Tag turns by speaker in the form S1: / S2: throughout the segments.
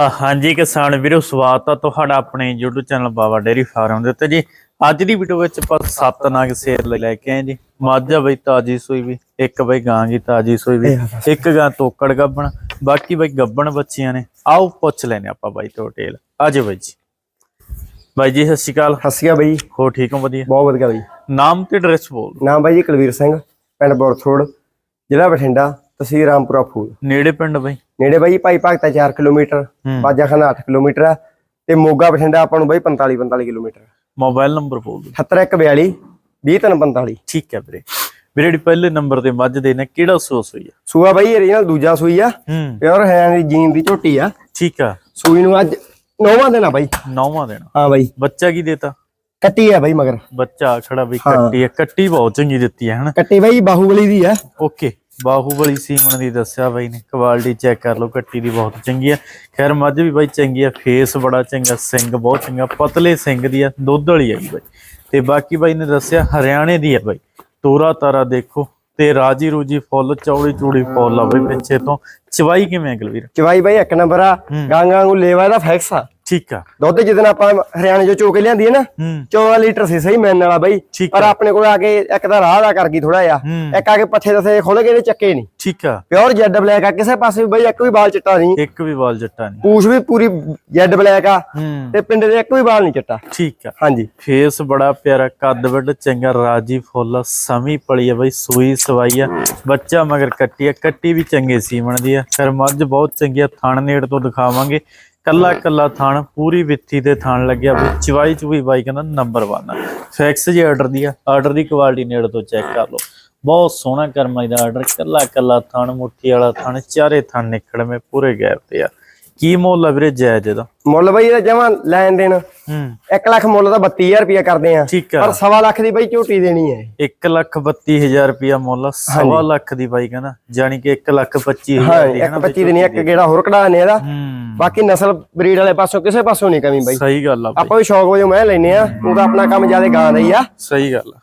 S1: ਹਾਂਜੀ ਕਿਸਾਨ ਵੀਰੋ ਸਵਾਗਤ ਆ ਤੁਹਾਡਾ ਆਪਣੇ YouTube channel Baba dairy farm ਦੇ ਉੱਤੇ ਜੀ। ਅੱਜ ਦੀ ਵੀਡੀਓ ਵਿੱਚ ਆਪਾਂ ਸੱਤ ਨਾਗ ਸੇਰ ਲੈ ਕੇ ਆਏ ਜੀ। ਮਾਝਾ ਬਈ ਤਾਜੀ ਸੂਈ ਵੀ ਇੱਕ ਬਈ ਗਾਂ ਦੀ ਤਾਜੀ ਸੂਈ ਵੀ ਇੱਕ ਗਾਂ ਤੋਕੜ ਗੱਬਣ ਬਾਕੀ ਬਈ ਗੱਬਣ ਬੱਚੀਆਂ ਨੇ। ਆਓ ਪੁੱਛ ਲੈਨੇ ਆਪਾਂ ਬਾਈ ਤੋਂ ਡਿਟੇਲ ਆਜੋ ਬਾਈ ਜੀ। ਬਾਈ ਜੀ ਸਤਿ ਸ਼੍ਰੀ ਅਕਾਲ।
S2: ਹੱਸੀਆ ਬਾਈ।
S1: ਹੋ ਠੀਕ ਹੋ? ਵਧੀਆ।
S2: ਬਹੁਤ ਵਧੀਆ ਬਾਈ।
S1: ਨਾਮ ਤੇ ਐਡਰੈਸ ਬੋਲ।
S2: ਨਾਮ ਬਾਈ ਜੀ ਕੁਲਵੀਰ ਸਿੰਘ ਪਿੰਡ ਬੋਰਥੋੜ ਜ਼ਿਲ੍ਹਾ ਬਠਿੰਡਾ। ਤਹਿਸੀਲ ਰਾਮਪੁਰਾ ਫੂਲ।
S1: ਨੇੜੇ ਪਿੰਡ ਬਈ?
S2: ਨੇੜੇ ਬਾਈ ਭਾਈ ਭਗਤਾ 4 ਕਿਲੋਮੀਟਰ
S1: ਹੂੰ।
S2: ਬਾਜਾਖਾਨਾ 8 ਕਿਲੋਮੀਟਰ ਆ ਤੇ ਮੋਗਾ ਬਠਿੰਡਾ ਆਪਾਂ ਨੂੰ ਬਾਈ 45 45 ਕਿਲੋਮੀਟਰ
S1: ਮੋਬਾਈਲ ਨੰਬਰ ਬੋਲ ਦਿਓ।
S2: 7142 20345
S1: ਠੀਕ ਹੈ ਵੀਰੇ। ਵੀਰੇ ਜਿਹੜੀ ਪਹਿਲੇ ਨੰਬਰ ਤੇ ਮੱਝ ਦੇ ਨੇ ਕਿਹੜਾ ਸੋਸ ਹੋਈ ਆ?
S2: ਸੂਆ ਬਾਈ ਰੀਜਨਲ ਦੂਜਾ ਸੂਈ ਆ। ਪਿਓਰ ਹੈ ਜੀਨ ਦੀ ਝੋਟੀ ਆ।
S1: ਠੀਕ ਆ।
S2: ਸੂਈ ਨੂੰ ਅੱਜ ਨੌਵਾਂ ਆ ਬਾਈ।
S1: ਨੌਵਾਂ ਦੇਣਾ
S2: ਹਾਂ ਬਾਈ।
S1: ਬੱਚਾ ਕੀ ਦੇਤਾ?
S2: ਕੱਟੀ ਆ ਬਾਈ ਮਗਰ।
S1: ਬੱਚਾ ਖੜਾ ਵੀ
S2: ਹਾਂ।
S1: ਕੱਟੀ ਹੈ ਕੱਟੀ ਬਹੁਤ ਚੰਗੀ ਦਿੱਤੀ ਹੈ ਹਨਾ?
S2: ਕੱਟੀ ਬਾਈ ਬਾਹੂਬਲੀ ਦੀ ਆ।
S1: ਓਕੇ। ਬਾਹੂਬਲੀ ਸੀਮਨ ਦੀ ਦੱਸਿਆ ਬਾਈ ਨੇ ਕੁਆਲਿਟੀ ਚੈੱਕ ਕਰ ਲਓ ਕੱਟੀ ਦੀ ਬਹੁਤ ਚੰਗੀ ਹੈ ਖੈਰ ਮੱਝ ਵੀ ਬਾਈ ਚੰਗੀ ਹੈ ਫੇਸ ਬੜਾ ਚੰਗਾ ਸਿੰਘ ਬਹੁਤ ਚੰਗਾ ਪਤਲੇ ਸਿੰਘ ਦੀ ਆ ਦੁੱਧ ਵਾਲੀ ਹੈਗੀ ਬਾਈ। ਤੇ ਬਾਕੀ ਬਾਈ ਨੇ ਦੱਸਿਆ ਹਰਿਆਣੇ ਦੀ ਹੈ ਬਾਈ। ਤੋਰਾ ਤਾਰਾ ਦੇਖੋ ਤੇ ਰਾਜੀ ਰੂਜੀ ਫੁੱਲ ਚੌੜੀ ਚੂੜੀ ਫੁੱਲ ਆ ਬਾਈ ਪਿੱਛੇ ਤੋਂ। ਚਵਾਈ ਕਿਵੇਂ ਅਗਲਵੀਰ
S2: ਚਵਾਈ ਬਾਈ ਇੱਕ ਨੰਬਰ ਆ। ਗਾਂਗਾਂ ਨੂੰ ਲੇਵਾ ਦਾ ਫੈਕਸ ਆ।
S1: ਠੀਕ ਆ।
S2: ਦੁੱਧ ਜਿੱਦਣ ਆਪਾਂ ਹਰਿਆਣੇ ਚੋਂ ਚੋ ਕੇ ਲਿਆਂਦੀ ਹੈ ਨਾ
S1: ਹੂੰ।
S2: 14 ਲੀਟਰ ਸੀ ਸਹੀ ਮੈਨ ਵਾਲਾ ਬਾਈ। ਪਰ ਆਪਣੇ ਕੋਲ ਆ ਕੇ ਇੱਕ ਤਾਂ ਰਾਹ ਦਾ ਕਰ ਗਈ ਥੋੜਾ ਜਿਹਾ। ਇੱਕ ਆ ਕੇ ਪੱਠੇ ਦਸੇ ਖੋਲੇ ਗਏ ਨੇ ਚੱਕੇ ਨਹੀਂ
S1: ਠੀਕ ਆ।
S2: ਪਿਓਰ ਜੈਡ ਬਲੈਕ ਆ ਕਿਸੇ ਪਾਸੇ ਵੀ ਬਾਈ ਇੱਕ ਵੀ ਬਾਲ ਚਿੱਟਾ ਨਹੀਂ।
S1: ਇੱਕ ਵੀ ਵਾਲ ਜੱਟਾ ਨਹੀਂ।
S2: ਪੂਛ ਵੀ ਪੂਰੀ ਜੈਡ ਬਲੈਕ ਆ ਤੇ ਪਿੰਡ ਦੇ ਇੱਕ ਵੀ ਬਾਲ ਨਹੀਂ ਚਿੱਟਾ।
S1: ਠੀਕ ਆ।
S2: ਹਾਂਜੀ।
S1: ਫੇਸ ਬੜਾ ਪਿਆਰਾ ਕੱਦ ਵੱਡ ਚੰਗਾ ਰਾਜੀ ਫੁੱਲ ਸਮੀ ਪਲੀ ਆ ਬਈ ਸੂਈ ਸਵਾਈ ਆ। ਬੱਚਾ ਮਗਰ ਕੱਟੀ ਆ ਕੱਟੀ ਵੀ ਚੰਗੇ ਸੀਮਣ ਦੀ ਆ। ਫਿਰ ਮੱਝ ਬਹੁਤ ਚੰਗੀ ਆ ਥਣ ਨੇੜ ਤੋਂ ਦਿਖਾਵਾਂਗੇ। ਕੱਲਾ ਕੱਲਾ ਥਣ ਪੂਰੀ ਵਿੱਥੀ ਤੇ ਥਣ ਲੱਗਿਆ ਬਈ ਚਵਾਈ ਚੁਈ ਬਾਈ ਕਹਿੰਦਾ ਨੰਬਰ 1 ਆ। ਫੈਕਸ ਜੇ ਆਰਡਰ ਦੀ ਆ ਆਰਡਰ ਦੀ ਕੁਆਲਿਟੀ ਨੇੜ ਤੋਂ ਚੈੱਕ ਕਰ ਲਓ। ਬਹੁਤ ਸੋਹਣਾ ਕਰਮਾਈ ਦਾ ਆਰਡਰ ਕੱਲਾ ਕੱਲਾ ਥਣ ਮੁੱਠੀ ਵਾਲਾ ਥਣ ਚਾਰੇ ਥਣ ਨਿਕੜਵੇਂ ਪੂਰੇ ਗੈਪ ਤੇ ਆ। ਕੀ ਮੁੱਲ ਆ ਵੀਰੇ ਜਾਇਜ਼ ਇਹਦਾ?
S2: ਮੁੱਲ ਬਾਈ ਇਹਦਾ ਜਮਾ ਲੈਣ ਦੇਣ।
S1: ਹੂੰ।
S2: 1 ਲੱਖ ਮੁੱਲ ਦਾ 32000 ਰੁਪਇਆ ਕਰਦੇ ਆ। ਪਰ ਸਵਾ ਲੱਖ ਦੀ ਬਾਈ ਝੋਟੀ ਦੇਣੀ ਹੈ।
S1: ਇੱਕ ਲੱਖ ਬੱਤੀ ਹਜ਼ਾਰ ਰੁਪਇਆ ਮੁੱਲ ਸਵਾ ਲੱਖ ਦੀ ਬਾਈ ਕਹਿੰਦਾ। ਜਾਨੀ ਕਿ ਇੱਕ ਲੱਖ ਪੱਚੀ
S2: ਹਾਂ
S1: ਹਜ਼ਾਰ ਦੀ ਹੈ
S2: ਇੱਕ
S1: ਨਾ
S2: 25 ਦੇਣੀ ਇੱਕ ਗੇੜਾ ਹੋਰ ਕਢਾ ਨੇ ਇਹਦਾ। ਬਾਕੀ ਨਸਲ ਬਰੀਡ ਵਾਲੇ ਪਾਸੋਂ ਕਿਸੇ ਪਾਸੋਂ ਨਹੀਂ ਕਮੀ ਬਾਈ।
S1: ਸਹੀ ਗੱਲ ਆ
S2: ਆਪਾਂ ਵੀ ਸ਼ੌਕ ਵਜੋਂ ਮੈਂ ਲੈਨੇ ਆ। ਉਹ ਤਾਂ ਆਪਣਾ ਕੰਮ ਜ਼ਿਆਦਾ ਗਾਂ ਦਾ ਹੀ ਆ।
S1: ਸਹੀ ਗੱਲ ਆ।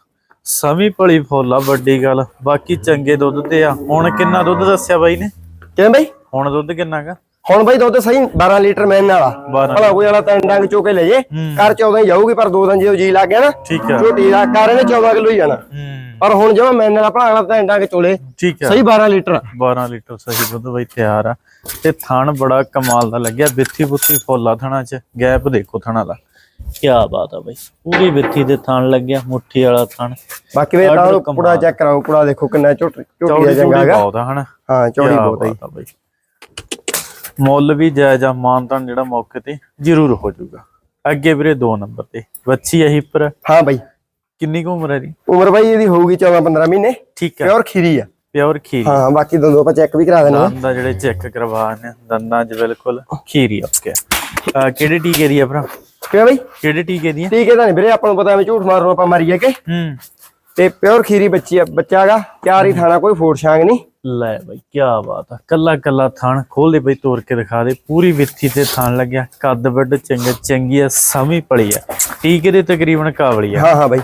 S1: ਸਮੀ ਭਲੀ ਫੁੱਲ ਆ ਵੱਡੀ ਗੱਲ। ਬਾਕੀ ਚੰਗੇ ਦੁੱਧ ਤੇ ਆ। ਹੁਣ ਕਿੰਨਾ ਦੁੱਧ ਦੱਸਿਆ ਬਾਈ ਨੇ?
S2: ਕਿਵੇਂ ਬਾਈ?
S1: ਹੁਣ ਦੁੱਧ ਕਿੰਨਾ ਗਾ
S2: ਹੁਣ ਬਾਈ ਦੁੱਧ ਸਹੀ 12 ਲੀਟਰ ਮੈਨ ਵਾਲਾ।
S1: 12
S2: ਭਲਾ ਕੋਈ ਵਾਲਾ ਤਿੰਨ ਡੰਗ ਚੋ ਕੇ ਲੈ ਜੇ। ਕਰ 14 ਹੀ ਜਾਊਗੀ ਪਰ ਦੋ ਦਿਨ ਜਦੋਂ ਜੀ ਲੱਗ ਗਿਆ ਨਾ ਝੋਟੀ ਦਾ ਕਰ ਇਹਨੇ 14 ਕਿਲੋ ਹੀ ਜਾਣਾ। ਪਰ ਹੁਣ ਜਿਵੇਂ ਮੈਨ ਵਾਲਾ ਭਲਾ ਅਗਲਾ ਤਿੰਨ ਡੰਗ ਚੋਲੇ ਸਹੀ 12 ਲੀਟਰ
S1: 12 ਲੀਟਰ ਸਹੀ ਦੁੱਧ ਬਾਈ ਤਿਆਰ ਆ। ਤੇ ਥਣ ਬੜਾ ਕਮਾਲ ਦਾ ਲੱਗਿਆ ਬਿੱਥੀ ਬੁੱਥੀ ਫੁੱਲਾ ਥਣਾ ਚ। ਗੈਪ ਦੇਖੋ ਥਣਾ ਦਾ। ਕੀ ਬਾਤ ਆ ਬਾਈ। ਪੂਰੀ ਬਿੱਥੀ ਦੇ ਥਣ ਲੱਗਿਆ ਮੁੱਠੀ ਵਾਲਾ ਥਣ।
S2: ਬਾਕੀ ਵੇ ਤਾਂ। ਪੁੜਾ ਚੈੱਕ ਕਰਾਓ ਪੁੜਾ ਦੇਖੋ ਕਿੰਨਾ ਝੋਟੀ ਝੋਟੀ
S1: ਬਹੁਤ ਆ ਹਨਾ?
S2: ਹਾਂ ਚੌੜੀ ਬਹੁਤ
S1: ਆ ਬਾਈ। ਮੁੱਲ ਵੀ ਜਾਇਜ਼ ਆ ਮਾਨਤਾਨ ਜਿਹੜਾ ਮੌਕੇ ਤੇ ਜ਼ਰੂਰ ਹੋ ਜਾਊਗਾ। ਅੱਗੇ ਵੀਰੇ 2 ਨੰਬਰ ਤੇ ਬੱਚੀ ਆ ਹਿੱਪਰ
S2: ਹਾਂ ਬਾਈ।
S1: ਕਿੰਨੀ ਕੁ ਉਮਰ ਹੈ ਦੀ
S2: ਉਮਰ ਬਾਈ ਇਹਦੀ ਹੋਊਗੀ 14 15 ਮਹੀਨੇ।
S1: ਠੀਕ ਆ।
S2: ਪਿਓਰ ਖੀਰੀ ਆ।
S1: ਪਿਓਰ ਖੀਰੀ।
S2: ਹਾਂ ਬਾਕੀ ਦੋ ਦੋ ਆਪਾਂ ਚੈੱਕ ਵੀ ਕਰਾ ਦੇਣੇ।
S1: ਦੰਦਾਂ ਜਿਹੜੇ ਚੈੱਕ ਕਰਵਾਣੇ ਦੰਦਾਂ 'ਚ ਬਿਲਕੁਲ ਖੀਰੀ ਓਕੇ ਕਿਹੜੇ ਟੀਕੇ ਦੀ ਆ ਭਰਾ?
S2: ਕਿਵੇਂ ਬਾਈ?
S1: ਕਿਹੜੇ ਟੀਕੇ ਦੀ ਆ?
S2: ਹੈ ਤਾਂ ਨਹੀਂ ਵੀਰੇ ਆਪਾਂ ਨੂੰ ਪਤਾ ਐਵੇਂ ਝੂਠ ਮਾਰੋ ਆਪਾਂ ਮਾਰੀਏ ਕਿ।
S1: ਹੂੰ।
S2: ਤੇ ਪਿਓਰ ਖੀਰੀ ਬੱਚੀ ਆ ਬੱਚਾ ਹੈਗਾ ਚਾਰ ਹੀ ਥਾਣਾ ਕੋਈ ਫੋੜ ਛਾਂਗ ਨਹੀਂ।
S1: ਲੈ ਬਾਈ ਕੀ ਬਾਤ ਆ। ਕੱਲਾ ਕੱਲਾ ਥਣ ਖੋਲ ਦੇ ਬਈ ਤੋੜ ਕੇ ਦਿਖਾ ਦੇ। ਪੂਰੀ ਵਿੱਥੀ ਤੇ ਥਣ ਲੱਗਿਆ। ਕੱਦ ਵੱਡ ਚੰਗਾ ਚੰਗੀ ਆ ਸਮੀ ਪਲੀ ਆ। ਟੀਕੇ ਦੇ ਤਕਰੀਬਨ ਕਾਬਲੀ ਆ।
S2: ਹਾਂ ਹਾਂ ਬਾਈ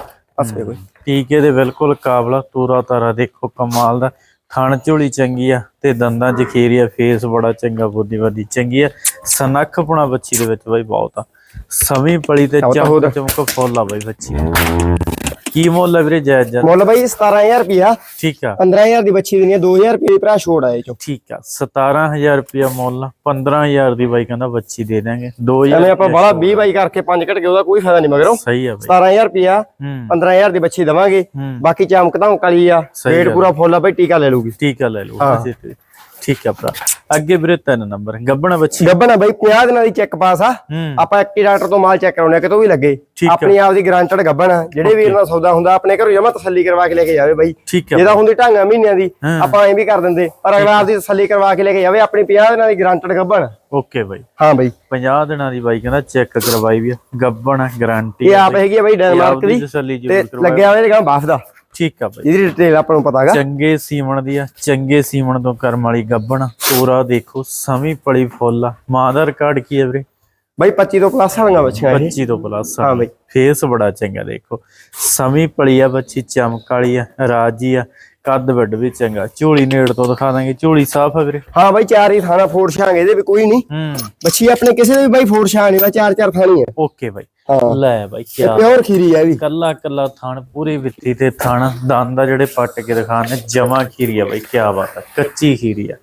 S2: ਵੇ ਕੋਈ।
S1: ਟੀਕੇ ਦੇ ਬਿਲਕੁਲ ਕਾਬਲਾ ਤੋਰਾ ਤਾਰਾ ਦੇਖੋ ਕਮਾਲ ਦਾ। ਥਣ ਝੋਲੀ ਚੰਗੀ ਆ ਤੇ ਦੰਦਾਂ 'ਚ ਖੀਰੀ ਆ ਫੇਸ ਬੜਾ ਚੰਗਾ ਬੁੱਧੀ ਵਧੀ ਚੰਗੀ ਆ। ਸਨੱਖ ਪੁਣਾ ਬੱਚੀ ਦੇ ਵਿੱਚ ਬਾਈ ਬਹੁਤ ਆ। ਸਮੀ ਪਲੀ ਤੇ। ਚਮਕ ਚਮਕ ਫੁੱਲ ਆ ਬਾਈ ਬੱਚੀ। ਕੀ ਮੁੱਲ ਆ ਵੀਰੇ ਜਾਇਜ਼ ਜਾ
S2: ਮੁੱਲ ਬਾਈ 17000 ਰੁਪਿਆ
S1: ਠੀਕ ਆ।
S2: 15000 ਦੀ ਬੱਚੀ ਦੇਣੀ ਆ 2000 ਰੁਪਏ ਭਰਾ ਛੋੜ ਆਏ ਚੋਂ
S1: ਠੀਕ ਆ 17000 ਰੁਪਇਆ ਮੁੱਲ 15000 ਦੀ ਬਾਈ ਕਹਿੰਦਾ ਬੱਚੀ ਦੇ ਦਾਂਗੇ 2000
S2: ਐਵੇਂ ਆਪਾਂ ਬਾਲਾ 20 ਬਾਈ ਕਰਕੇ 5 ਘਟ ਕੇ ਉਹਦਾ ਕੋਈ ਫਾਇਦਾ ਨਹੀਂ ਮਗਰੋਂ।
S1: ਸਹੀ ਆ ਬਾਈ।
S2: 17000 ਰੁਪਿਆ
S1: ਹੂੰ।
S2: 15000 ਦੀ ਬੱਚੀ ਦਵਾਂਗੇ।
S1: ਹੂੰ।
S2: ਬਾਕੀ ਚਮਕ ਧਮਕ ਵਾਲੀ ਆ ਰੇਟ। ਪੂਰਾ ਫੁੱਲ ਆ ਬਾਈ ਟੀਕਾ ਲੈ ਲੂਗੀ
S1: ਠੀਕ ਆ ਲੈ
S2: ਹਾਂ।
S1: ਠੀਕ ਆ ਭਰਾ। ਅੱਗੇ ਵੀਰੇ ਤਿੰਨ ਨੰਬਰ ਗੱਬਣਾ ਬੱਚੀ।
S2: ਗੱਬਨ ਆ ਬਾਈ 50 ਦਿਨਾਂ ਦੀ ਚੈੱਕ ਪਾਸ ਆ? ਆਪਾਂ ਇੱਕ ਡਾਕਟਰ ਤੋਂ ਮਾਲ ਚੈੱਕ ਕਰਾਉਣੇ ਕਿਤੋਂ ਵੀ ਲੱਗੇ। ਆਪਣੀ ਆਪ ਦੀ ਗਰੰਟਡ ਗੱਬਨ ਆ ਜਿਹੜੇ ਵੀਰ ਨਾਲ ਸੌਦਾ ਹੁੰਦਾ ਆਪਣੇ ਘਰੋਂ ਜਮਾ ਤਸੱਲੀ ਕਰਵਾ ਕੇ ਲੈ ਕੇ ਜਾਵੇ ਬਾਈ। ਜਿਹਦਾ ਹੁੰਦੀ ਢਾਂਗਾ ਮਹੀਨਿਆਂ ਦੀ। ਆਪਾਂ ਐਂ ਵੀ ਕਰ ਦਿੰਦੇ। ਪਰ ਅਗਲਾ ਆਪਦੀ ਤਸੱਲੀ ਕਰਵਾ ਕੇ ਲੈ ਕੇ ਜਾਵੇ ਆਪਣੀ 50 ਦਿਨਾਂ ਦੀ ਗਰੰਟਡ ਗੱਬਨ
S1: ਓਕੇ ਬਾਈ।
S2: ਹਾਂ ਬਾਈ।
S1: 50 ਦਿਨਾਂ ਦੀ ਬਾਈ ਕਹਿੰਦਾ ਚੈੱਕ ਕਰਵਾਈ ਵੀ ਗੱਬਣ ਗਾਰੰਟੀ
S2: ਇਹ ਆਪ ਹੈਗੀ ਆ ਬਾਈ ਡੈਨਮਾਰਕ ਦੀ। ਤੇ ਲੱਗਿਆ ਹੋਇਆ ਜਿਹੜਾ ਬਾਫ ਦਾ।
S1: ਠੀਕ ਆ ਬਾਈ।
S2: ਜਿਹਦੀ ਡਿਟੇਲ ਆਪਾਂ ਨੂੰ ਪਤਾ ਹੈਗਾ
S1: ਚੰਗੇ ਸੀਮਣ ਦੀ ਆ ਚੰਗੇ ਸੀਮਣ ਤੋਂ ਕਰਮ ਵਾਲੀ ਗੱਬਣ। ਤੋਰਾ ਦੇਖੋ ਸਮੀ ਪਲੀ ਫੁੱਲ ਆ। ਮਾਂ ਦਾ ਰਿਕਾਰਡ ਕੀ ਹੈ ਵੀਰੇ?
S2: ਬਾਈ 25 ਤੋਂ ਪਲੱਸ ਵਾਲੀਆਂ ਬੱਚੀਆਂ ਇਹ।
S1: 25 ਤੋਂ ਪਲੱਸ
S2: ਹਾਂ ਬਈ।
S1: ਫੇਸ ਬੜਾ ਚੰਗਾ ਦੇਖੋ। ਸਮੀ ਪਲੀ ਆ ਬੱਚੀ ਚਮਕ ਵਾਲੀ ਆ ਰਾਜੀ ਆ ਕੱਦ ਵੱਡ ਵੀ ਚੰਗਾ। ਝੋਲੀ ਨੇੜ ਤੋਂ ਦਿਖਾ ਦਾਂਗੇ ਝੋਲੀ ਸਾਫ਼ ਹੈ ਵੀਰੇ।
S2: ਹਾਂ ਬਾਈ ਚਾਰ ਹੀ ਥਾਣਾ ਫੋੜ ਛਾਂਗੇ ਇਹਦੇ ਵੀ ਕੋਈ ਨਹੀਂ।
S1: ਹੂੰ।
S2: ਬੱਚੀ ਆਪਣੇ ਕਿਸੇ ਦੇ ਵੀ ਬਾਈ ਫੋੜ ਛਾਂ ਨਹੀਂ ਵਾ ਚਾਰ ਚਾਰ ਥਾਣੀ ਹੈ
S1: ਓਕੇ ਬਾਈ।
S2: ਹਾਂ।
S1: ਲੈ ਬਾਈ ਕੀ
S2: ਪਿਓਰ ਖੀਰੀ ਇਹ ਵੀ।
S1: ਕੱਲਾ ਕੱਲਾ ਥਣ ਪੂਰੀ ਵਿੱਥੀ ਤੇ ਥਣ ਦੰਦ ਆ ਜਿਹੜੇ ਪੱਟ ਕੇ ਦਿਖਾਣੇ ਜਮਾ ਖੀਰੀ ਆ ਬਾਈ ਕੀ ਬਾਤ ਹੈ ਕੱਚੀ ਖੀਰੀ ਆ।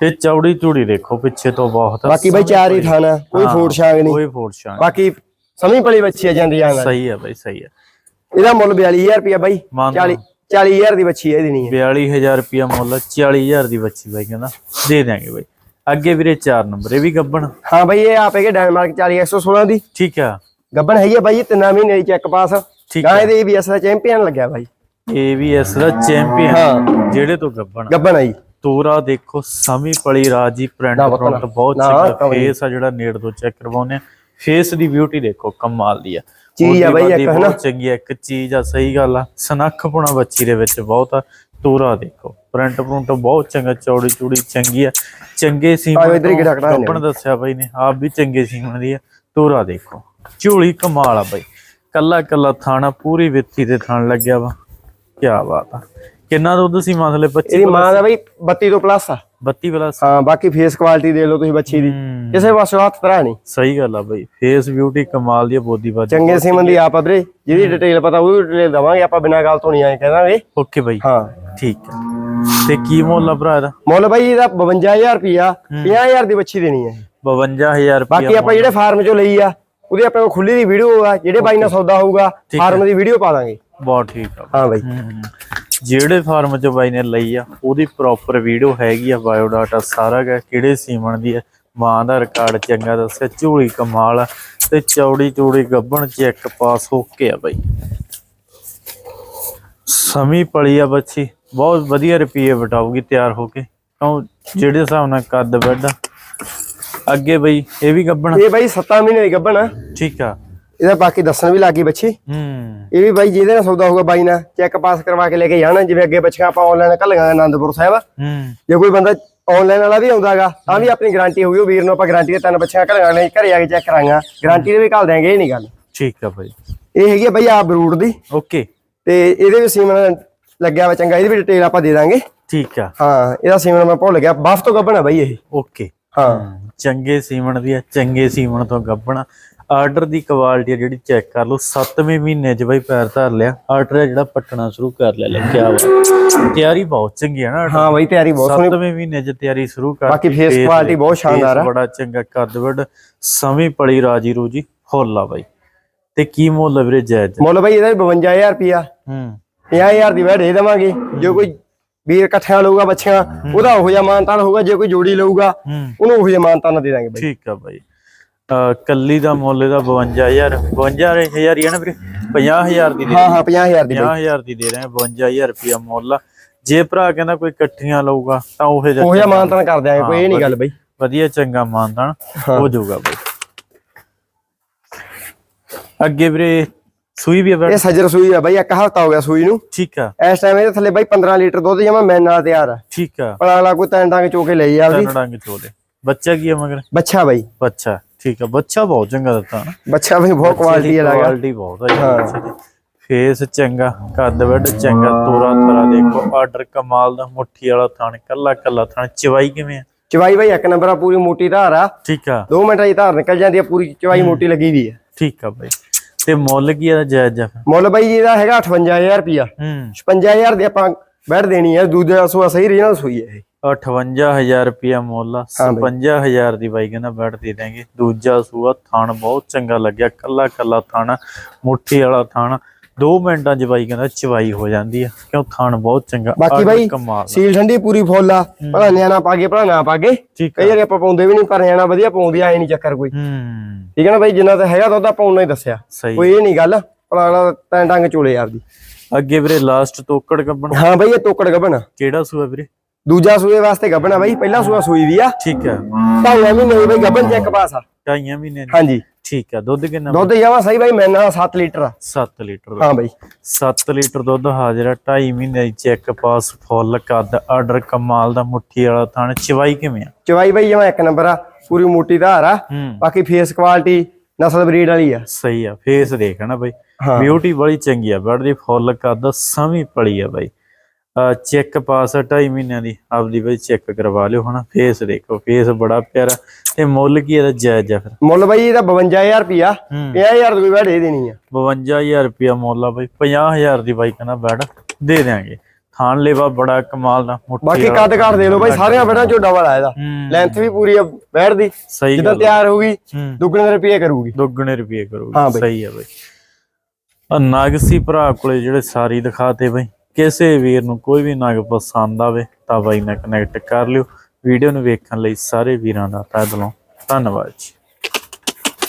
S1: ਤੇ ਚੌੜੀ ਚੂੜੀ ਦੇਖੋ ਪਿੱਛੇ ਤੋਂ ਬਹੁਤ ਆ।
S2: ਬਾਕੀ ਬਾਈ ਚਾਰ ਹੀ ਥਾਣਾ ਕੋਈ ਫੋੜ ਛਾਂਗ ਨਹੀਂ।
S1: ਕੋਈ ਫੋੜ ਛਾਂ
S2: ਬਾਕੀ ਸਮੀ ਪਲੀ ਬੱਚੀ ਆ ਜਾਂਦੀ ਆਂ।
S1: ਸਹੀ ਆ ਬਾਈ ਸਹੀ ਆ।
S2: ਇਹਦਾ ਮੁੱਲ 42000 ਰੁਪਇਆ ਬਾਈ।
S1: ਮੰਨ
S2: 40 40000 ਦੀ ਬੱਚੀ ਹੈ ਇਹਦੀ ਨਹੀਂ
S1: 42000 ਰੁਪਿਆ ਮੁੱਲ 40000 ਦੀ ਬੱਚੀ ਬਾਈ ਕਹਿੰਦਾ। ਦੇ ਦਿਆਂਗੇ ਬਾਈ। ਅੱਗੇ ਵੀਰੇ 4 ਨੰਬਰ ਇਹ ਵੀ ਗੱਬਣ।
S2: ਹਾਂ ਬਾਈ ਇਹ ਆਪੇ ਕੇ ਡੈਨਮਾਰਕ 40 116 ਦੀ।
S1: ਠੀਕ ਆ।
S2: ਗੱਬਨ ਹੈਗੀ ਆ ਬਾਈ ਇਹ ਤਿੰਨਾਂ ਮਹੀਨੇ ਦੀ ਚੈੱਕ ਪਾਸ।
S1: ਠੀਕ
S2: ਗਾਂ ਇਹਦੇ ਏਬੀਐਸ ਦਾ ਚੈਂਪੀਅਨ ਲੱਗਿਆ ਬਾਈ।
S1: ਏਵੀਐਸ ਦਾ ਚੈਂਪੀਅਨ
S2: ਹਾਂ।
S1: ਜਿਹੜੇ ਤੋਂ ਗੱਬਣ
S2: ਗੱਬਨ ਆਈ
S1: ਤੋਰਾ ਦੇਖੋ ਸਮੀ ਪਲੀ ਰਾਜੀ ਪ੍ਰਿੰਟ ਪ੍ਰਿੰਟ ਬਹੁਤ ਚੰਗਾ। ਫੇਸ ਆ ਜਿਹੜਾ ਨੇੜ ਤੋਂ ਚੈੱਕ ਕਰਵਾਉਨੇ ਫੇਸ ਦੀ ਬਿਊਟੀ ਦੇਖੋ ਕਮਾਲ ਦੀ ਆ।
S2: ਚੀਜ਼ ਆ ਬਈ ਇੱਕ, ਹਨਾ?
S1: ਚੰਗੀ ਆ ਇੱਕ ਚੀਜ਼ ਆ ਸਹੀ ਗੱਲ ਆ। ਸਨੱਖਪੁਣਾ ਬੱਚੀ ਦੇ ਵਿੱਚ ਬਹੁਤ ਆ। ਤੋਰਾ ਦੇਖੋ ਪ੍ਰਿੰਟ ਪ੍ਰਿੰਟ ਬਹੁਤ ਚੰਗਾ ਚੌੜੀ ਚੂੜੀ ਚੰਗੀ ਆ। ਚੰਗੇ ਸੀਮਨ ਕੱਪਣ ਦੱਸਿਆ ਬਾਈ ਨੇ ਆਪ ਵੀ ਚੰਗੇ ਸੀਮਨ ਦੀ ਆ। ਤੋਰਾ ਦੇਖੋ ਝੋਲੀ ਕਮਾਲ ਆ ਬਾਈ। ਕੱਲਾ ਕੱਲਾ ਥਾਣਾ ਪੂਰੀ ਵਿੱਥੀ ਤੇ ਥਾਣ ਲੱਗਿਆ ਵਾ। ਕੀ ਬਾਤ ਆ। ਕਿੰਨਾ ਦੁੱਧ ਸੀ ਮਸਲੇ? 25
S2: ਇਹਦੀ ਮਾਂ ਦਾ ਬਾਈ 32 ਤੋਂ ਪਲੱਸ ਆ।
S1: 32 ਪਲੱਸ?
S2: ਹਾਂ ਬਾਕੀ ਫੇਸ ਕੁਆਲਿਟੀ ਦੇ ਲਓ ਤੁਸੀਂ ਬੱਚੀ ਦੀ। ਕਿਸੇ ਪਾਸੋਂ ਹੱਥ ਤਰਾ ਨਹੀਂ।
S1: ਸਹੀ ਗੱਲ ਆ ਬਾਈ। ਫੇਸ ਬਿਊਟੀ ਕਮਾਲ ਦੀ ਬੋਦੀ ਬਾਦੀ
S2: ਚੰਗੇ ਸਿਮਨ ਦੀ ਆਪ ਵੀਰੇ। ਜਿਹਦੀ ਡਿਟੇਲ ਪਤਾ ਉਹ ਡਿਟੇਲ ਦਵਾਂਗੇ ਆਪਾਂ ਬਿਨਾਂ ਗੱਲ ਤੋਂ ਨਹੀਂ ਆਏ ਕਹਿੰਦਾਂਗੇ
S1: ਓਕੇ ਬਾਈ।
S2: ਹਾਂ।
S1: ਠੀਕ ਹੈ ਤੇ ਕੀ ਮੁੱਲ ਆ ਭਰਾ ਇਹਦਾ?
S2: ਮੁੱਲ ਬਾਈ ਇਹਦਾ 52000 ਰੁਪਿਆ 50000 ਦੀ ਬੱਚੀ ਦੇਣੀ ਹੈ
S1: 52000 ਰੁਪਏ
S2: ਬਾਕੀ ਆਪਾਂ ਜਿਹੜੇ ਫਾਰਮ ਚੋਂ ਲਈ ਆ ਉਹਦੀ ਕੋਲ ਖੁੱਲੀ ਦੀ ਵੀਡੀਓ ਆ ਜਿਹੜੇ ਬਾਈ ਨਾਲ ਸੌਦਾ ਹੋਊਗਾ ਫਾਰਮ ਦੀ ਵੀਡੀਓ ਪਾ ਦਾਂਗੇ।
S1: ਬਹੁਤ ਠੀਕ ਆ
S2: ਹਾਂ ਬਾਈ।
S1: ਜਿਹੜੇ ਫਾਰਮ ਚ ਬਾਈ ਨੇ ਲਈ ਆ ਉਹਦੀ ਪ੍ਰੋਪਰ ਵੀਡੀਓ ਹੈਗੀ ਆ ਬਾਇਓ ਡਾਟਾ ਸਾਰਾ ਗਾ ਕਿਹੜੇ ਸੀਮਨ ਦੀ ਆ ਮਾਂ ਦਾ ਰਿਕਾਰਡ ਚੰਗਾ ਦੱਸਿਆ ਝੋਲੀ ਕਮਾਲ ਆ ਤੇ ਚੌੜੀ ਚੌੜੀ ਗੱਬਣ ਚੈੱਕ ਪਾਸ ਹੋ ਕੇ ਆ ਬਾਈ। ਸਮੀ ਪਲੀ ਆ ਬੱਚੀ ਬਹੁਤ ਵਧੀਆ ਰੁਪਏ ਵਟਾਊਗੀ ਤਿਆਰ ਹੋ ਕੇ ਕਿਉਂ ਜਿਹੜੇ ਹਿਸਾਬ ਨਾਲ ਕੱਦ ਵੱਡਾ ਅੱਗੇ ਬਈ ਇਹ ਵੀ ਗੱਬਣ
S2: ਇਹ ਬਾਈ 7 ਮਹੀਨੇ ਦੀ ਗੱਭਣ ਆ।
S1: ਠੀਕ ਆ।
S2: ਇਹਦਾ ਬਾਕੀ ਦੱਸਣ ਵੀ ਲੱਗੀ ਬੱਚੀ।
S1: ਹੂੰ।
S2: ਇਹ ਵੀ ਬਾਈ ਜਿਹਦੇ ਨਾਲ ਸੌਦਾ ਹੋਊਗਾ ਬਾਈ ਨਾਲ ਚੈੱਕ ਪਾਸ ਕਰਵਾ ਕੇ ਲੈ ਕੇ ਜਾਣਾ ਜਿਵੇਂ ਅੱਗੇ ਬੱਚੀਆਂ ਆਪਾਂ ਆਨਲਾਈਨ ਘੱਲਾਂਗੇ ਆਨੰਦਪੁਰ ਸਾਹਿਬ।
S1: ਹੂੰ।
S2: ਜੇ ਕੋਈ ਬੰਦਾ ਆਨਲਾਈਨ ਵਾਲਾ ਵੀ ਆਉਂਦਾਗਾ ਤਾਂ ਵੀ ਆਪਣੀ ਗਾਰੰਟੀ ਹੋਊਗੀ ਉਹ ਵੀਰ ਨੂੰ ਆਪਾਂ ਗਾਰੰਟੀ ਦੇ ਤਿੰਨ ਬੱਚਿਆਂ ਘੱਲਾਂਗੇ ਘਰੇ ਆ ਕੇ ਚੈੱਕ ਕਰਾਂਗਾ। ਗਾਰੰਟੀ ਦੇ ਵੀ ਘੱਲ ਦਿਆਂਗੇ ਇਹ ਨਹੀਂ ਗੱਲ।
S1: ਠੀਕ ਆ ਬਾਈ।
S2: ਇਹ ਹੈਗੀ ਆ ਬਾਈ ਆ ਬਰੂਟ ਦੀ।
S1: ਓਕੇ।
S2: ਤੇ ਇਹਦੇ ਵੀ ਸੀਮਨ ਲੱਗਿਆ ਵਾ ਚੰਗਾ ਇਹਦੀ ਵੀ ਡਿਟੇਲ ਆਪਾਂ ਦੇ ਦਾਂਗੇ।
S1: ਠੀਕ ਆ।
S2: ਹਾਂ ਇਹਦਾ ਸੀਮਨ ਮੈਂ ਭੁੱਲ ਗਿਆ ਬਫ ਤੋਂ ਗੱਭਣਾ ਬਾਈ ਇਹ।
S1: ਓਕੇ।
S2: ਹਾਂ।
S1: ਚੰਗੇ ਸੀਮਣ ਦੀ ਆ ਚੰਗੇ ਸੀਮਣ ਤੋਂ ਗੱਬਣਾ ਆਰਡਰ ਦੀ ਕੁਆਲਿਟੀ ਆ ਜਿਹੜੀ ਚੈੱਕ ਕਰ ਲਓ 7ਵੇਂ ਮਹੀਨੇ 'ਚ ਬਈ ਪੈਰ ਧਰ ਲਿਆ। ਆਰਡਰ ਹੈ ਜਿਹੜਾ ਪੱਟਣਾ ਸ਼ੁਰੂ ਕਰ ਲਿਆ ਲੈ ਕਿਆ ਵਾ ਤਿਆਰੀ ਬਹੁਤ ਚੰਗੀ ਆ ਨਾ
S2: ਹਾਂ ਬਾਈ ਤਿਆਰੀ ਬਹੁਤ ਸੋਹਣੀ।
S1: 7ਵੇਂ ਮਹੀਨੇ 'ਚ ਤਿਆਰੀ ਸ਼ੁਰੂ ਕਰ
S2: ਬਾਕੀ face quality ਬਹੁਤ ਸ਼ਾਨਦਾਰ ਆ।
S1: ਬੜਾ ਚੰਗਾ ਕੱਦ ਵੱਡ ਸਮੀ ਪਲੀ ਰਾਜੀ ਰੂਜੀ ਫੁੱਲ ਆ ਬਾਈ। ਤੇ ਕੀ ਮੁੱਲ ਵੀਰੇ ਜਾਇਜ਼?
S2: ਮੁੱਲ ਬਾਈ ਇਹਦਾ ਵੀ 52000 ਰੁਪਿਆ
S1: ਹੂੰ।
S2: 50000 ਦੀ ਵੈਟ ਦੇ ਦੇਵਾਂਗੇ। ਜੇ ਕੋਈ ਵੀਰ ਇਕੱਠਿਆਂ ਲਊਗਾ ਬੱਚਿਆਂ ਉਹਦਾ ਉਹੋ ਜਿਹਾ ਮਾਨਤਾਨ ਹੋਊਗਾ ਜੇ ਕੋਈ ਜੋੜੀ ਲਊਗਾ
S1: ਹੂੰ।
S2: ਉਹਨੂੰ ਉਹੋ ਜਿਹਾ ਮਾਨਤਾਨ ਦੇ ਦਾਂਗੇ ਬਾਈ।
S1: ਠੀਕ ਆ ਬਾਈ। ਕੱਲੀ ਦਾ ਮੁੱਲ ਇਹਦਾ 52000 52000 ਹੀ ਆ ਨਾ ਵੀਰੇ? 50000 ਦੀ ਦੇ
S2: ਹਾਂ ਹਾਂ 50000 ਦੀ ਬਾਈ।
S1: 50000 ਦੀ ਦੇ ਰਹੇ ਆ 52000 ਰੁਪਿਆ ਮੁੱਲ ਆ। ਜੇ ਭਰਾ ਕਹਿੰਦਾ ਕੋਈ ਇਕੱਠੀਆਂ ਲਊਗਾ ਤਾਂ ਉਹ ਜਿਹਾ
S2: ਉਹੋ ਜਿਹਾ ਮਾਨਤਾਨ ਕਰ ਦਿਆਂਗੇ ਕੋਈ ਇਹ ਨਹੀਂ ਗੱਲ ਬਾਈ।
S1: ਵਧੀਆ ਚੰਗਾ ਮਾਨਦਾਨ ਹੋ। ਜਾਊਗਾ ਬਈ। ਅੱਗੇ ਵੀਰੇ ਸੂਈ ਵੀ ਆ ਬੈਠ।
S2: ਇਹ ਸੱਜਰ ਸੂਈ ਆ ਬਾਈ ਇੱਕ ਹਫਤਾ ਹੋ ਗਿਆ ਸੂਈ ਨੂੰ।
S1: ਠੀਕ ਆ।
S2: ਇਸ ਟਾਈਮ ਇਹਦੇ ਥੱਲੇ ਬਾਈ 15 ਲੀਟਰ ਦੁੱਧ ਜਮਾ ਮੈਨ ਨਾਲ ਤਿਆਰ ਆ।
S1: ਠੀਕ ਆ।
S2: ਅਗਲਾ ਕੋਈ ਤੈਨ ਡਾਂਗ ਚੋ ਕੇ ਲਈ ਜਾਵਦੀ
S1: ਤਿੰਨ ਡੰਗ ਚੋਲੇ ਬੱਚਾ ਕੀ ਆ ਮਗਰ?
S2: ਬੱਚਾ ਬਾਈ।
S1: ਬੱਚਾ। ਠੀਕ ਆ ਬੱਚਾ ਬਹੁਤ ਚੰਗਾ ਦਿੱਤਾ ਨਾ।
S2: ਬੱਚਾ ਬਾਈ ਬਹੁਤ ਕੁਆਲਿਟੀ ਵਾਲਾ ਗਾ
S1: ਕੁਆਲਿਟੀ ਬਹੁਤ ਦੀ। ਫੇਸ ਚੰਗਾ ਕੱਦ ਵੱਡ ਚੰਗਾ ਤੋਰਾ ਤਰਾ ਦੇਖੋ ਆਰਡਰ ਕਮਾਲ ਦਾ ਮੁੱਠੀ ਵਾਲਾ ਥਣ ਕੱਲਾ ਕੱਲਾ ਥਣ। ਚਵਾਈ ਕਿਵੇਂ ਆ?
S2: ਚਵਾਈ ਬਾਈ ਇੱਕ ਨੰਬਰ ਆ ਪੂਰੀ ਮੋਟੀ ਧਾਰ ਆ।
S1: ਠੀਕ ਆ।
S2: 2 ਮਿੰਟਾਂ 'ਚ ਧਾਰ ਨਿਕਲ ਜਾਂਦੀ ਆ ਪੂਰੀ ਚਵਾਈ ਮੋਟੀ ਲੱਗੀ ਵੀ ਆ।
S1: ਠੀਕ ਆ ਬਾਈ। ਤੇ ਮੁੱਲ ਕੀ ਆ ਜਾਇਜ਼ ਆ?
S2: ਮੁੱਲ ਬਾਈ ਜੀ ਦਾ ਹੈਗਾ 58000 ਰੁਪਿਆ
S1: ਹੂੰ।
S2: 55000 ਦੀ ਆਪਾਂ ਬੈਠ ਦੇਣੀ ਹੈ ਦੂਜਾ ਸੂਆ ਸਹੀ ਰੀਜਨਲ ਸੂਈ ਹੈ ਇਹ
S1: 58000 ਰੁਪਿਆ ਮੁੱਲ ਆ 55000 ਦੀ ਬਾਈ ਕਹਿੰਦਾ ਬੈਠ ਦੇ ਦਾਂਗੇ ਦੂਜਾ ਸੂਆ ਥਣ ਬਹੁਤ ਚੰਗਾ ਲੱਗਿਆ ਕੱਲਾ ਕੱਲਾ ਥਣ ਮੁੱਠੀ ਵਾਲਾ ਥਣ। 2 ਮਿੰਟਾਂ 'ਚ ਬਾਈ ਕਹਿੰਦਾ ਚਵਾਈ ਹੋ ਜਾਂਦੀ ਆ ਕਿਉਂ ਥਣ ਬਹੁਤ ਚੰਗਾ
S2: ਬਾਕੀ ਬਾਈ ਸੀਲ ਠੰਡੀ ਪੂਰੀ ਫੁੱਲ ਆ ਭਲਾ ਨਿਆਣਾ ਪਾਗੇ ਭਲਾ ਨਾ
S1: ਠੀਕ ਆ।
S2: ਕਈ ਵਾਰੀ ਆਪਾਂ ਪਾਉਂਦੇ ਵੀ ਨਹੀਂ ਪਰ ਨਿਆਣਾ ਵਧੀਆ ਪਾਉਂਦੀ ਆ ਐ ਨਹੀਂ ਚੱਕਰ ਕੋਈ। ਠੀਕ ਹੈ ਨਾ ਬਾਈ ਜਿੰਨਾ ਤਾਂ ਹੈਗਾ ਦੁੱਧ ਆਪਾਂ ਉਨਾ ਹੀ ਦੱਸਿਆ। ਕੋਈ ਇਹ ਨਹੀਂ ਗੱਲ ਭਲਾ ਤੈਂ ਡੰਗ ਚੋਲੇ ਯਾਰ ਦੀ
S1: ਅੱਗੇ ਵੀਰੇ ਲਾਸਟ ਤੋਕੜ ਕੱਢਣ
S2: ਹਾਂ ਬਾਈ ਇਹ ਤੋਕੜ ਗੱਬਣ।
S1: ਕਿਹੜਾ ਸੂਆ ਵੀਰੇ?
S2: ਦੂਜਾ ਸੂਏ ਵਾਸਤੇ ਗੱਬਣਾ ਬਾਈ ਪਹਿਲਾ ਸੂਆ ਸੂਈ ਵੀ ਆ।
S1: ਠੀਕ ਆ।
S2: ਢਾਈਆਂ ਮਹੀਨੇ ਦੀ ਬਾਈ ਗੱਬਣ ਚੈੱਕ ਪਾਸ ਆ।
S1: ਢਾਈਆਂ ਮਹੀਨੇ।
S2: ਹਾਂਜੀ।
S1: ਠੀਕ ਆ ਦੁੱਧ ਕਿੰਨਾ
S2: ਦੁੱਧ ਜਾਵਾ ਸਹੀ ਬਾਈ ਮੈਨਾਂ 7 ਲੀਟਰ ਆ।
S1: 7 ਲੀਟਰ
S2: ਹਾਂ ਬਾਈ।
S1: 7 ਲੀਟਰ ਦੁੱਧ ਹਾਜ਼ਰ ਆ 2.5 ਮਹੀਨੇ ਦੀ ਚੈੱਕ ਪਾਸ ਫੁੱਲ ਕੱਦ ਆਰਡਰ ਕਮਾਲ ਦਾ ਮੁੱਠੀ ਵਾਲਾ ਥਣ। ਚਵਾਈ ਕਿਵੇਂ ਆ?
S2: ਚਵਾਈ ਬਾਈ ਜਮਾ ਇੱਕ ਨੰਬਰ ਆ ਪੂਰੀ ਮੋਟੀ ਧਾਰ ਆ।
S1: ਹੂੰ।
S2: ਬਾਕੀ ਫੇਸ ਕੁਆਲਿਟੀ ਨਸਲ ਬਰੀਡ ਵਾਲੀ ਆ।
S1: ਸਹੀ ਆ ਫੇਸ ਦੇਖਣਾ ਬਾਈ।
S2: ਹਾਂ
S1: ਬਿਊਟੀ ਬੜੀ ਚੰਗੀ ਆ ਬੜਦੀ ਫੁੱਲ ਕੱਦ ਸਮੀ ਪੜੀ ਆ ਬਾਈ। ਚੈੱਕ ਪਾਸ 2.5 ਮਹੀਨਿਆਂ ਦੀ ਆਪਦੀ ਬਈ ਚੈੱਕ ਕਰਵਾ ਲਿਓ ਹਨਾ ਫੇਸ ਦੇਖੋ ਫੇਸ ਬੜਾ ਪਿਆਰਾ ਤੇ ਮੁੱਲ ਕੀ ਇਹਦਾ ਜਾਇਜ਼ ਆ ਫਿਰ?
S2: ਮੁੱਲ ਬਾਈ ਇਹਦਾ 52000 ਰੁਪਿਆ
S1: ਹੂੰ।
S2: 50000 ਦੀ ਕੋਈ ਬੈੜ ਦੇ ਦੇਣੀ ਆ।
S1: 52000 ਰੁਪਿਆ ਮੁੱਲ ਆ ਬਈ 50000 ਦੀ ਬਾਈ ਕਹਿੰਦਾ ਬੈਡ ਦੇ ਦਿਆਂਗੇ। ਥਾਣ ਲੇਵਾ ਬੜਾ ਕਮਾਲ ਦਾ ਮੁੱਠੀ
S2: ਬਾਕੀ
S1: ਵਾਲਾ।
S2: ਕੱਦ ਘਾਟ ਦੇ ਲਓ ਬਾਈ ਸਾਰੀਆਂ ਬੈੜਾਂ ਚੋਂ ਡਬਲ ਆ ਇਹਦਾ। ਲੈਂਥ ਵੀ ਪੂਰੀ ਆ ਬੈੜ ਦੀ ਜਦੋਂ। ਤਿਆਰ ਹੋਊਗੀ
S1: ਹੂੰ।
S2: ਦੁੱਗਣੇ ਰੁਪਏ ਕਰੂਗੀ।
S1: ਦੁੱਗਣੇ ਰੁਪਏ ਕਰੋਗੇ। ਸਹੀ ਆ ਬਈ। ਨਾਗਸੀ ਭਰਾ ਕੋਲੇ ਜਿਹੜੇ ਸਾਰੀ ਦਿਖਾਤੇ ਬਈ, ਕਿਸੇ ਵੀਰ ਨੂੰ ਕੋਈ ਵੀ ਨਗ ਪਸੰਦ ਆਵੇ ਤਾਂ ਬਾਈ ਨਾਲ ਕਨੈਕਟ ਕਰ ਲਿਓ। ਵੀਡੀਓ ਨੂੰ ਵੇਖਣ ਲਈ ਸਾਰੇ ਵੀਰਾਂ ਦਾ ਤਹਿ ਦਿਲੋਂ ਧੰਨਵਾਦ ਜੀ।